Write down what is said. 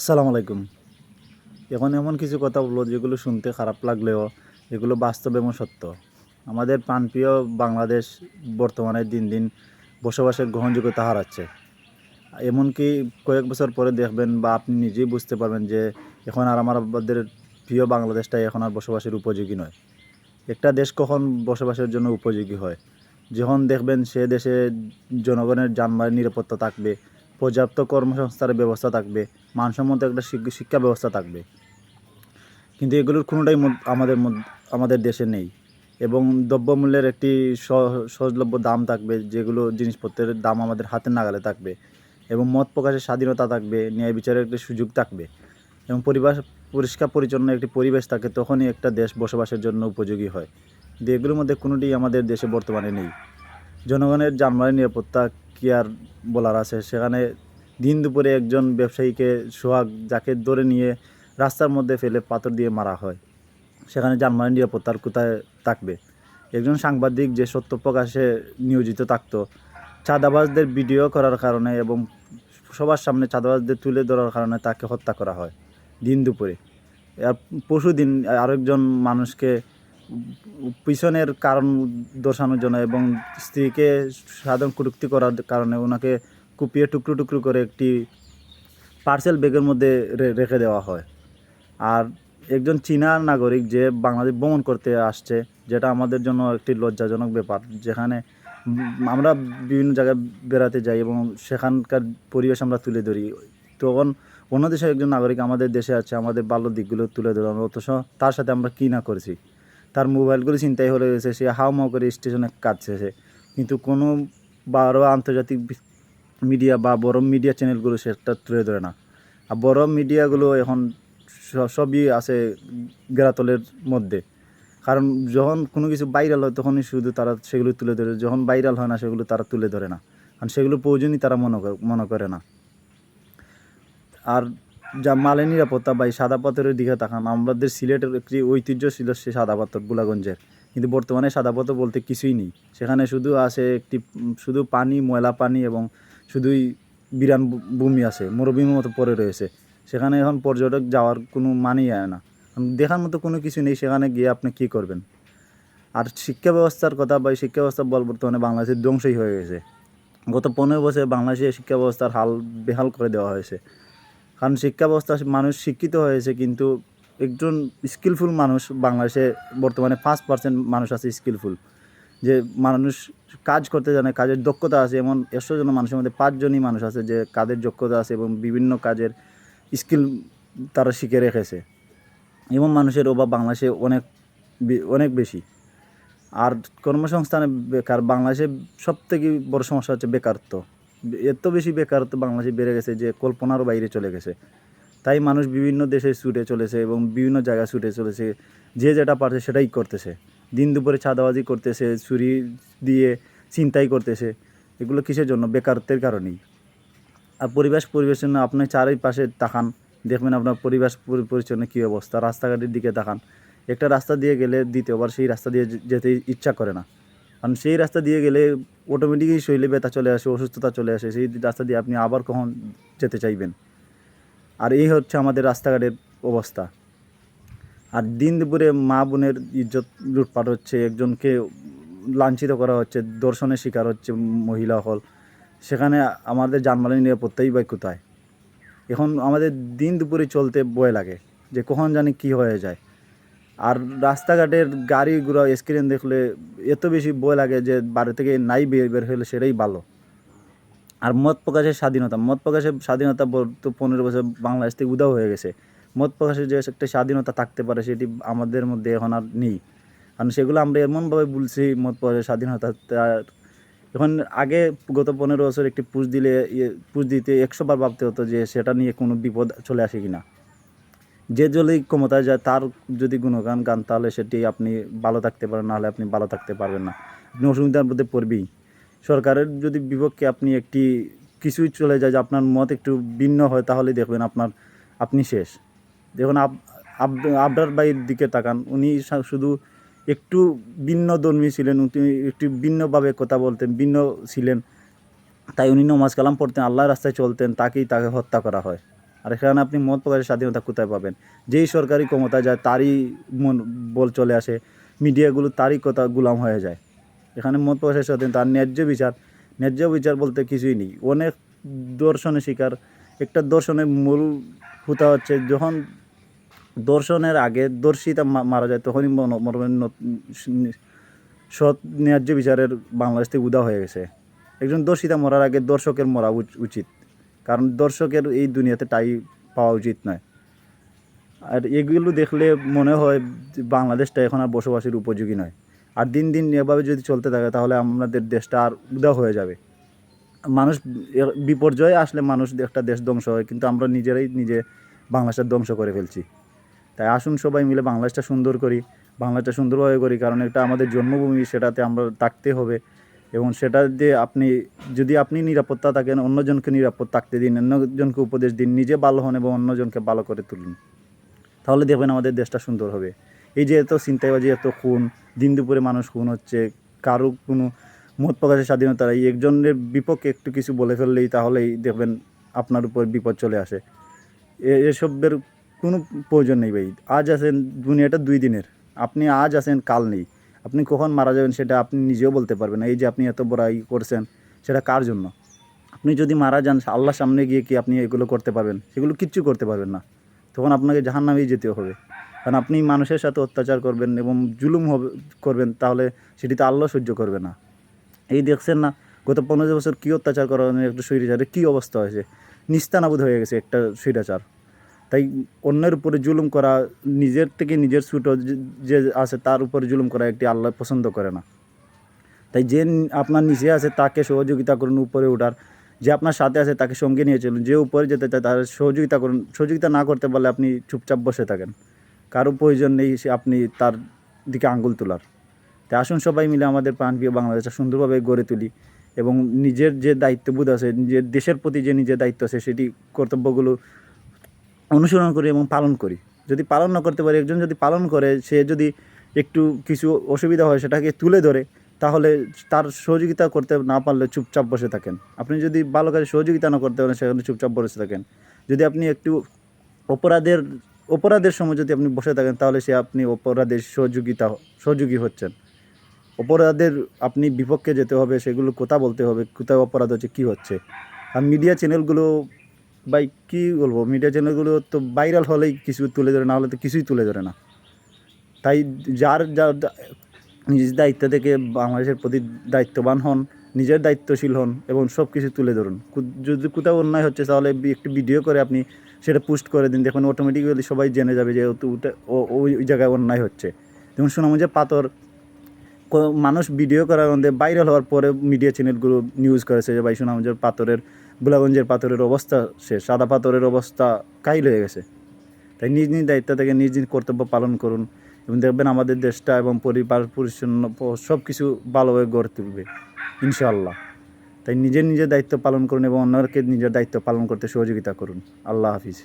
আসসালামু আলাইকুম। এখন এমন কিছু কথা বলব যেগুলো শুনতে খারাপ লাগলেও এগুলো বাস্তব এবং সত্য। আমাদের প্রাণপ্রিয় বাংলাদেশ বর্তমানে দিন দিন বসবাসের গ্রহণযোগ্যতা হারাচ্ছে। এমনকি কয়েক বছর পরে দেখবেন বা আপনি নিজেই বুঝতে পারবেন যে, এখন আর আমাদের প্রিয় বাংলাদেশটাই এখন আর বসবাসের উপযোগী নয়। একটা দেশ কখন বসবাসের জন্য উপযোগী হয়? যখন দেখবেন সে দেশে জনগণের যানবাহনের নিরাপত্তা থাকবে পর্যাপ্ত কর্মসংস্থানের ব্যবস্থা থাকবে, মানসম্মত একটা শিক- শিক্ষা ব্যবস্থা থাকবে। কিন্তু এগুলোর কোনোটাই মদ- আমাদের আমাদের দেশে নেই। এবং দ্রব্যমূল্যের একটি সহ- সহজলভ্য দাম থাকবে, যেগুলো জিনিসপত্রের দাম আমাদের হাতের নাগালে থাকবে। এবং মত প্রকাশের স্বাধীনতা থাকবে, ন্যায় বিচারের একটি সুযোগ থাকবে। এবং পরিবেশ পরিষ্কার পরিচ্ছন্ন একটি পরিবেশ থাকে, তখনই একটা দেশ বসবাসের জন্য উপযোগী হয়। কিন্তু এগুলোর মধ্যে কোনোটি আমাদের দেশে বর্তমানে নেই। জনগণের যানবাহনের নিরাপত্তা কি আর বলার আছে? সেখানে দিন দুপুরে একজন ব্যবসায়ীকে সোহাগ যাকে ধরে নিয়ে রাস্তার মধ্যে ফেলে পাথর দিয়ে মারা হয়। সেখানে যানবাহনের নিরাপত্তার কোথায় থাকবে? একজন সাংবাদিক যে সত্য প্রকাশে নিয়োজিত থাকতো, চাঁদাবাজদের ভিডিও করার কারণে এবং সবার সামনে চাঁদাবাজদের তুলে ধরার কারণে তাকে হত্যা করা হয় দিন দুপুরে। পরশু দিন আরেকজন মানুষকে পিছনের কারণ দর্শানোর জন্য এবং স্ত্রীকে সাধারণ কটূক্তি করার কারণে ওনাকে কুপিয়ে টুকরো টুকরো করে একটি পার্সেল ব্যাগের মধ্যে রেখে দেওয়া হয়। আর একজন চীনা নাগরিক যে বাংলাদেশ ভ্রমণ করতে আসছে, যেটা আমাদের জন্য একটি লজ্জাজনক ব্যাপার, যেখানে আমরা বিভিন্ন জায়গায় বেড়াতে যাই এবং সেখানকার পরিবেশ আমরা তুলে ধরি। তখন অন্য দেশের একজন নাগরিক আমাদের দেশে আছে, আমাদের ভালো দিকগুলো তুলে ধরলাম অথচ তার সাথে আমরা কী না করেছি? তার মোবাইলগুলো চিন্তাই হয়ে গেছে সে হাও মাও করে স্টেশনে কাটছে সে। কিন্তু কোনো বড় আন্তর্জাতিক মিডিয়া বা বড় মিডিয়া চ্যানেলগুলো সেটা তুলে ধরে না। আর বড় মিডিয়াগুলো এখন সবই আছে গেরাতলের মধ্যে। কারণ যখন কোনো কিছু ভাইরাল হয়, তখনই শুধু তারা সেগুলো তুলে ধরে। যখন ভাইরাল হয় না, সেগুলো তারা তুলে ধরে না। কারণ সেগুলো প্রয়োজনই তারা মনে মনে করে না। আর যা মালের নিরাপত্তা বা এই সাদা পাথরের দিকে তাকান, আমাদের সিলেটের একটি ঐতিহ্য ছিল সে সাদা পাথর বুলাগঞ্জের কিন্তু বর্তমানে সাদা পাথর বলতে কিছুই নেই। সেখানে শুধু আছে একটি শুধু পানি, ময়লা পানি এবং শুধুই বিরান ভূমি আছে মরুভূমির মতো পড়ে রয়েছে। সেখানে এখন পর্যটক যাওয়ার কোনো মানেই হয় না। দেখার মতো কোনো কিছু নেই, সেখানে গিয়ে আপনি কী করবেন? আর শিক্ষা ব্যবস্থার কথা বা শিক্ষা ব্যবস্থা বল বর্তমানে বাংলাদেশের ধ্বংসই হয়ে গেছে। গত পনেরো বছরে বাংলাদেশের শিক্ষা ব্যবস্থার হাল বেহাল করে দেওয়া হয়েছে। কারণ শিক্ষা ব্যবস্থা মানুষ শিক্ষিত হয়েছে, কিন্তু একজন স্কিলফুল মানুষ বাংলাদেশে বর্তমানে পাঁচ পার্সেন্ট মানুষ আছে স্কিলফুল যে মানুষ কাজ করতে জানে, কাজের দক্ষতা আছে, এমন একশো জন মানুষের মধ্যে পাঁচজনই মানুষ আছে যে কাজের দক্ষতা আছে এবং বিভিন্ন কাজের স্কিল তারা শিখে রেখেছে। এমন মানুষের অভাব বাংলাদেশে অনেক অনেক বেশি। আর কর্মসংস্থানে বেকার, বাংলাদেশে সব থেকে বড় সমস্যা হচ্ছে বেকারত্ব। এত বেশি বেকারত্ব বাংলাদেশে বেড়ে গেছে যে কল্পনারও বাইরে চলে গেছে। তাই মানুষ বিভিন্ন দেশে ছুটে চলেছে এবং বিভিন্ন জায়গায় ছুটে চলেছে। যে যেটা পারছে সেটাই করতেছে। দিন দুপুরে ছাদাবাজি করতেছে চুরি দিয়ে চিন্তাই করতেছে। এগুলো কিসের জন্য? বেকারত্বের কারণেই। আর পরিবেশ পরিবেশন আপনি চারিপাশে তাকান, দেখবেন আপনার পরিবেশ পরি- পরিচ্ছন্ন কী অবস্থা। রাস্তাঘাটের দিকে তাকান। একটা রাস্তা দিয়ে গেলে দ্বিতীয়বার সেই রাস্তা দিয়ে যেতে ইচ্ছা করে না। কারণ সেই রাস্তা দিয়ে গেলে অটোমেটিকই শরীরে ব্যথা চলে আসে, অসুস্থতা চলে আসে, সেই রাস্তা দিয়ে আপনি আবার কখন যেতে চাইবেন? আর এই হচ্ছে আমাদের রাস্তাঘাটের অবস্থা। আর দিন দুপুরে মা বোনের ইজ্জত লুটপাট হচ্ছে, একজনকে লাঞ্ছিত করা হচ্ছে, দর্শনের শিকার হচ্ছে মহিলা হল। সেখানে আমাদের যানবাহনের নিরাপত্তাই বা কোথায়? এখন আমাদের দিন দুপুরে চলতে ভয় লাগে যে কখন জানি কি হয়ে যায়। আর রাস্তাঘাটের গাড়িগুলো স্ক্রিন দেখলে এত বেশি ভয় লাগে যে বাড়ি থেকে নাই বের বের হলে সেটাই ভালো। আর মত প্রকাশের স্বাধীনতা, মত প্রকাশের স্বাধীনতা তো পনেরো বছর বাংলাদেশ থেকে উদাও হয়ে গেছে। মত প্রকাশের যে একটা স্বাধীনতা থাকতে পারে সেটি আমাদের মধ্যে এখন আর নেই। কারণ সেগুলো আমরা এমনভাবে বলছি, মত প্রকাশের স্বাধীনতা এখন আগে গত পনেরো বছর একটি পুষ দিলে পুষ দিতে একশো বার ভাবতে হতো যে সেটা নিয়ে কোনো বিপদ চলে আসে কিনা। যে যদি ক্ষমতায় যায়, তার যদি গুণগান গান, তাহলে সেটি আপনি ভালো থাকতে পারেন, নাহলে আপনি ভালো থাকতে পারবেন না। আপনি অসুবিধার মধ্যে পড়বেই। সরকারের যদি বিপক্ষে আপনি একটি কিছুই চলে যায় যে আপনার মত একটু ভিন্ন হয়, তাহলে দেখবেন আপনার, আপনি শেষ। দেখুন, আব, আব- আবরার ভাইয়ের দিকে তাকান। উনি শুধু একটু ভিন্ন ধর্মী ছিলেন, উনি একটু ভিন্নভাবে কথা বলতেন, ভিন্ন ছিলেন। তাই উনি নমাজ কালাম পড়তেন, আল্লাহর রাস্তায় চলতেন, তাকেই তাকে হত্যা করা হয়। আর এখানে আপনি মত প্রকাশের স্বাধীনতা কোথায় পাবেন? যেই সরকারি ক্ষমতা যায়, তারই মন, বল চলে আসে, মিডিয়াগুলো, তারই কথা গুলাম হয়ে যায়। এখানে মত প্রকাশের স্বাধীনতা, আর ন্যায্য বিচার ন্যায্য বিচার বলতে কিছুই নেই। অনেক দর্শনের শিকার, একটা দর্শনের মূল হুতা হচ্ছে, যখন দর্শনের আগে দর্শিতা মারা যায়, তখনই সৎ ন্যায্য বিচারের বাংলাদেশ থেকে উদা হয়ে গেছে। একজন দর্শিতা মরার আগে দর্শকের মরা উচ- উচিত। কারণ দর্শকের এই দুনিয়াতে টাই পাওয়া উচিত নয়। আর এগুলো দেখলে মনে হয় বাংলাদেশটা এখন আর বসবাসের উপযোগী নয়। আর দিন দিন এভাবে যদি চলতে থাকে, তাহলে আমাদের দেশটা আর উদা হয়ে যাবে। মানুষ বিপর্যয়ে আসলে মানুষ একটা দেশ ধ্বংস হয়, কিন্তু আমরা নিজেরাই নিজে বাংলাদেশটা ধ্বংস করে ফেলছি। তাই আসুন সবাই মিলে বাংলাদেশটা সুন্দর করি, বাংলাদেশটা সুন্দরভাবে করি, কারণ এটা আমাদের জন্মভূমি, সেটাতে আমরা থাকতে হবে। এবং সেটা দিয়ে আপনি, যদি আপনি নিরাপত্তা থাকেন, অন্যজনকে নিরাপদ থাকতে দিন, অন্যজনকে উপদেশ দিন, নিজে ভালো হন এবং অন্যজনকে ভালো করে তুলুন। তাহলে দেখবেন আমাদের দেশটা সুন্দর হবে। এই যে এত চিন্তাবাজি এত খুন, দিন দুপুরে মানুষ খুন হচ্ছে, কারও কোনো মত প্রকাশের স্বাধীনতা নেই, একজনের বিপক্ষে একটু কিছু বলে ফেললেই তাহলেই দেখবেন আপনার উপর বিপদ চলে আসে। এসবের কোনো প্রয়োজন নেই ভাই। আজ আছেন, দুনিয়াটা দুই দিনের। আপনি আজ আছেন, কাল নেই। আপনি কখন মারা যাবেন সেটা আপনি নিজেও বলতে পারবেন না। এই যে আপনি এত বড় করছেন, সেটা কার জন্য? আপনি যদি মারা যান, আল্লাহর সামনে গিয়ে কি আপনি এগুলো করতে পারবেন? সেগুলো কিচ্ছু করতে পারবেন না। তখন আপনাকে জাহান নামেই যেতে হবে। কারণ আপনি মানুষের সাথে অত্যাচার করবেন এবং জুলুম হবে, করবেন, তাহলে সেটি তো আল্লাহ সহ্য করবে না। এই দেখছেন না, গত পনেরো বছর কী অত্যাচার করা একটা স্বৈরাচারের কী অবস্থা হয়েছে? নিস্তানাবুদ হয়ে গেছে একটা স্বৈরাচার। তাই অন্যের উপরে জুলুম করা, নিজের থেকে নিজের ছোট যে- আছে তার উপরে জুলুম করা একটি আল্লাহ পছন্দ করে না। তাই যে আপনার নিচে আছে তাকে সহযোগিতা করুন উপরে ওঠার যে আপনার সাথে আছে তাকে সঙ্গে নিয়ে চলুন। যে উপরে যেতে চায় তার সহযোগিতা করুন। সহযোগিতা না করতে পারলে আপনি চুপচাপ বসে থাকেন। কারও প্রয়োজন নেই আপনি তার দিকে আঙ্গুল তোলার। তাই আসুন সবাই মিলে আমাদের প্রাণপ্রিয় বাংলাদেশটা সুন্দরভাবে গড়ে তুলি এবং নিজের যে দায়িত্ববোধ আছে, নিজের দেশের প্রতি যে নিজের দায়িত্ব আছে, সেটি কর্তব্যগুলো অনুসরণ করি এবং পালন করি। যদি পালন না করতে পারি, একজন যদি পালন করে, সে যদি একটু কিছু অসুবিধা হয়, সেটাকে তুলে ধরে, তাহলে তার সহযোগিতা করতে না পারলে চুপচাপ বসে থাকেন। আপনি যদি ভালো কাজে সহযোগিতা না করতে পারেন, সেখানে চুপচাপ বসে থাকেন। যদি আপনি একটু অপরাধের অপরাধের সময় যদি আপনি বসে থাকেন, তাহলে সে আপনি অপরাধের সহযোগিতা, সহযোগী হচ্ছেন। অপরাধের আপনি বিপক্ষে যেতে হবে, সেগুলো কোথা বলতে হবে, কোথায় অপরাধ হচ্ছে, কী হচ্ছে। আর মিডিয়া চ্যানেলগুলো ভাই, কী বলব মিডিয়া চ্যানেলগুলো তো ভাইরাল হলেই কিছু তুলে ধরে না হলে তো কিছুই তুলে ধরে না। তাই যার যার নিজের দায়িত্ব থেকে বাংলাদেশের প্রতি দায়িত্ববান হন, নিজের দায়িত্বশীল হন এবং সব কিছু তুলে ধরুন। যদি কোথাও অন্যায় হচ্ছে, তাহলে একটি ভিডিও করে আপনি সেটা পোস্ট করে দিন, দেখুন অটোমেটিক্যালি সবাই জেনে যাবে যে ওই জায়গায় অন্যায় হচ্ছে। যেমন সুনামগঞ্জে পাথর, কো- মানুষ ভিডিও করার মধ্যে ভাইরাল হওয়ার পরে মিডিয়া চ্যানেলগুলো নিউজ করেছে যে ভাই সুনামগঞ্জের পাথরের বুলাগঞ্জের পাথরের অবস্থা সে, সাদা পাথরের অবস্থা কাইল হয়ে গেছে। তাই নিজ নিজ দায়িত্ব থেকে নিজ নিজ কর্তব্য পালন করুন এবং দেখবেন আমাদের দেশটা এবং পরিবার, পরিচ্ছন্ন সব কিছু ভালোভাবে গড়ে তুলবে, ইনশাআল্লাহ। তাই নিজের নিজের দায়িত্ব পালন করুন এবং অন্যকে নিজের দায়িত্ব পালন করতে সহযোগিতা করুন। আল্লাহ হাফিজ।